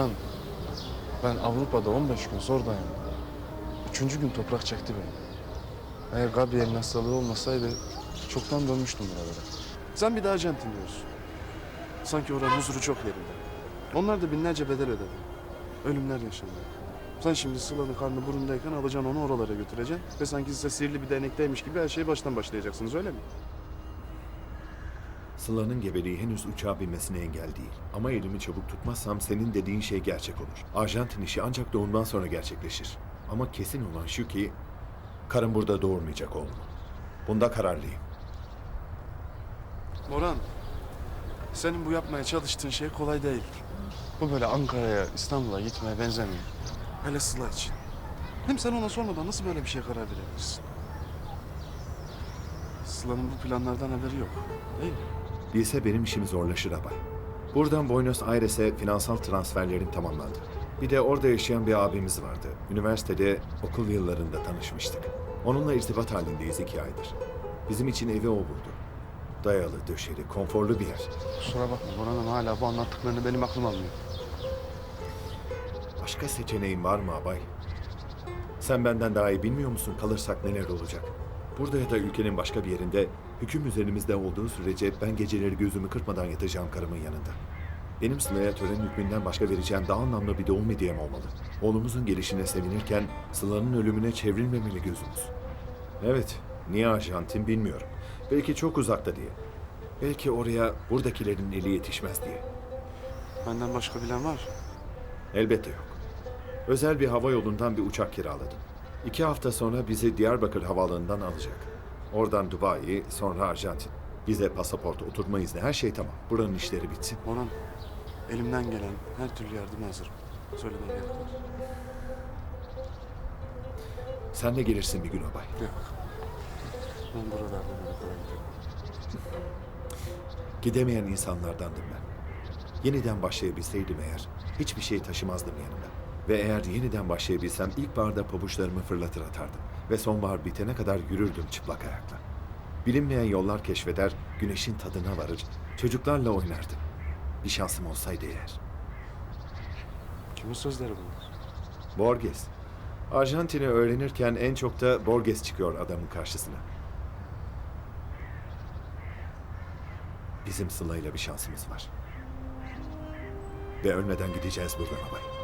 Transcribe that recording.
Orhan, ben Avrupa'da 15 gün zor dayandım. Üçüncü gün toprak çekti beni. Eğer Gabriel'in hastalığı olmasaydı çoktan dönmüştüm buralara. Sen bir de Arjantin diyorsun. Sanki oranın huzuru çok yerinde. Onlar da binlerce bedel ödedi. Ölümler yaşandı. Sen şimdi Sıla'nın karnı burundayken alacaksın onu oralara götüreceksin. Ve sanki size sihirli bir değnekteymiş gibi her şeyi baştan başlayacaksınız öyle mi? Sıla'nın gebeliği henüz uçağa binmesine engel değil. Ama elimi çabuk tutmazsam senin dediğin şey gerçek olur. Arjantin işi ancak doğumdan sonra gerçekleşir. Ama kesin olan şu ki karım burada doğurmayacak oğlumu. Bunda kararlıyım. Orhan, senin bu yapmaya çalıştığın şey kolay değil. Bu böyle Ankara'ya, İstanbul'a gitmeye benzemiyor. Hele Sıla için. Hem sen ona sormadan nasıl böyle bir şeye karar verebilirsin? Sıla'nın bu planlardan haberi yok. Değil mi? Bilse benim işim zorlaşır abay. Buradan Buenos Aires'e finansal transferlerim tamamlandı. Bir de orada yaşayan bir abimiz vardı. Üniversitede okul yıllarında tanışmıştık. Onunla irtibat halindeyiz iki aydır. Bizim için evi o buldu. Dayalı, döşeli, konforlu bir yer. Kusura bakma Orhan'ım hala bu anlattıklarını benim aklım almıyor. Başka seçeneğin var mı abay? Sen benden daha iyi bilmiyor musun kalırsak neler olacak? Burada ya da ülkenin başka bir yerinde hüküm üzerimizde olduğu sürece ben geceleri gözümü kırpmadan yatacağım karımın yanında. Benim Sıla'ya tören hükmünden başka vereceğim daha anlamlı bir doğum hediyem olmalı. Oğlumuzun gelişine sevinirken Sıla'nın ölümüne çevrilmemeli gözümüz. Evet, niye Arjantin bilmiyorum. Belki çok uzakta diye. Belki oraya buradakilerin eli yetişmez diye. Benden başka bilen var. Elbette yok. Özel bir hava yolundan bir uçak kiraladım. İki hafta sonra bizi Diyarbakır havaalanından alacak. Oradan Dubai, sonra Arjantin. Bize pasaport, oturma izni, her şey tamam. Buranın işleri bitsin. Orhan, elimden gelen her türlü yardıma hazırım. Söylemeye gerek yok. Sen de gelirsin bir gün abay. Yok. Ben buralarda böyle kolay. Gidemeyen insanlardandım ben. Yeniden başlayabilseydim eğer, hiçbir şey taşımazdım yanımda. Ve eğer yeniden başlayabilsem ilkbaharda pabuçlarımı fırlatır atardım. Ve sonbahar bitene kadar yürürdüm çıplak ayakla. Bilinmeyen yollar keşfeder, güneşin tadına varır, çocuklarla oynardım. Bir şansım olsaydı eğer. Kimin sözleri bunlar? Borges. Arjantin'i öğrenirken en çok da Borges çıkıyor adamın karşısına. Bizim Sıla'yla bir şansımız var. Ve ölmeden gideceğiz buradan abay.